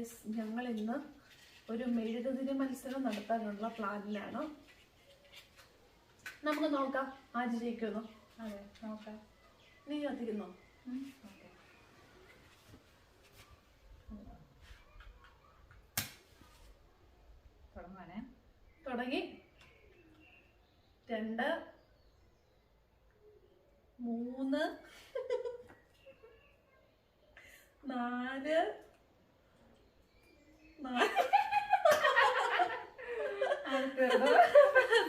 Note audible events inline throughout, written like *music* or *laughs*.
Guys ഞങ്ങൾ ഇന്ന് ഒരു മെഴുകുതിരി മത്സരം നടത്താനുള്ള പ്ലാനിലാണ്. നമുക്ക് നോക്കാം ആര് ജയിക്കുന്നു അതെ നോക്കാം. നീ കത്തിക്കുന്നോ തുടങ്ങി. രണ്ട് മൂന്ന് *laughs* നാല്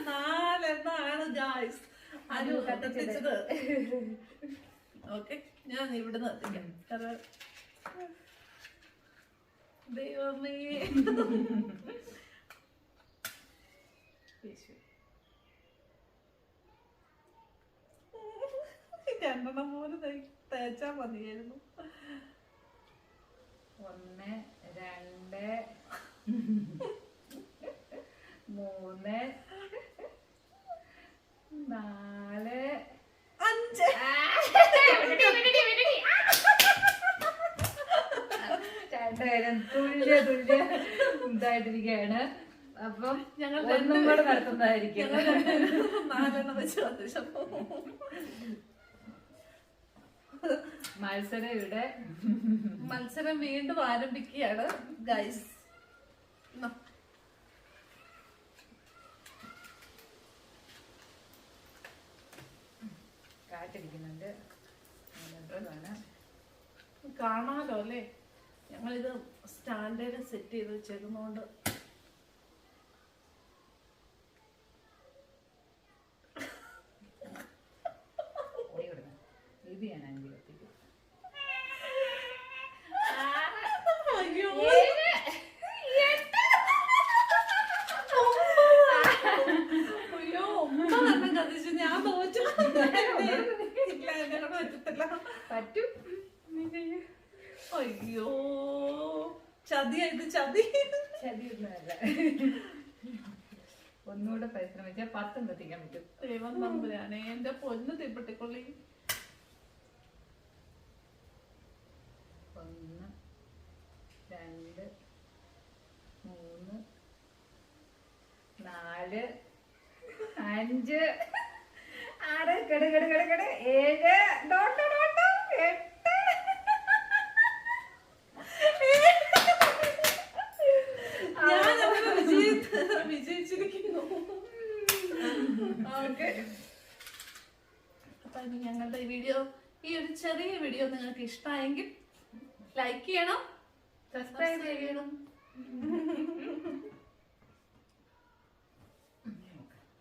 നാലെണ്ണാണ് ഗായ്സ് അനു കത്തിച്ചത്. ഓക്കെ ഞാൻ ഇവിടുന്ന് എത്തിക്കാം ദൈവമേ. രണ്ടെണ്ണം പോലും തേച്ചാ മതിയായിരുന്നു ഒന്ന് രണ്ട് മൂന്ന് നാല് അഞ്ച് രണ്ടുപേരും തുല്യ ഇതായിട്ടിരിക്കുകയാണ് അപ്പം ഞങ്ങൾ ഒന്നും കൂടെ നടത്തുന്നതായിരിക്കും. നാലെണ്ണം വെച്ച് മത്സരം ഇവിടെ. മത്സരം വീണ്ടും ആരംഭിക്കുകയാണ് ഗൈസ് കാറ്റിരിക്കുന്നുണ്ട് വേണം കാണാലോ അല്ലേ? ഞങ്ങളിത് സ്റ്റാൻഡേർഡ് സെറ്റ് ചെയ്ത് വെച്ചേക്കുന്നോണ്ട് ചതിയായത് ചതി. ചതിയൊന്നുമല്ല ഒന്നുകൂടെ പരിശ്രമിച്ചാൽ പത്തും കത്തിക്കാൻ പറ്റും. ദൈവം നമ്പുരാനെ എന്റെ പൊന്ന് തീപ്പെട്ടിക്കൊള്ളി ഒന്ന് രണ്ട് മൂന്ന് നാല് അഞ്ച്. ആറ്. കെട് കെട് കെട് കെട്. ഏഴ്. ഡോട്ട് ഡോട്ട് എട്ട്. ഓക്കെ. ഞങ്ങളുടെ ഈ വീഡിയോ ഈ ഒരു ചെറിയ വീഡിയോ നിങ്ങൾക്ക് ഇഷ്ടമായെങ്കിൽ ലൈക്ക് ചെയ്യണം സബ്സ്ക്രൈബ് ചെയ്യണം.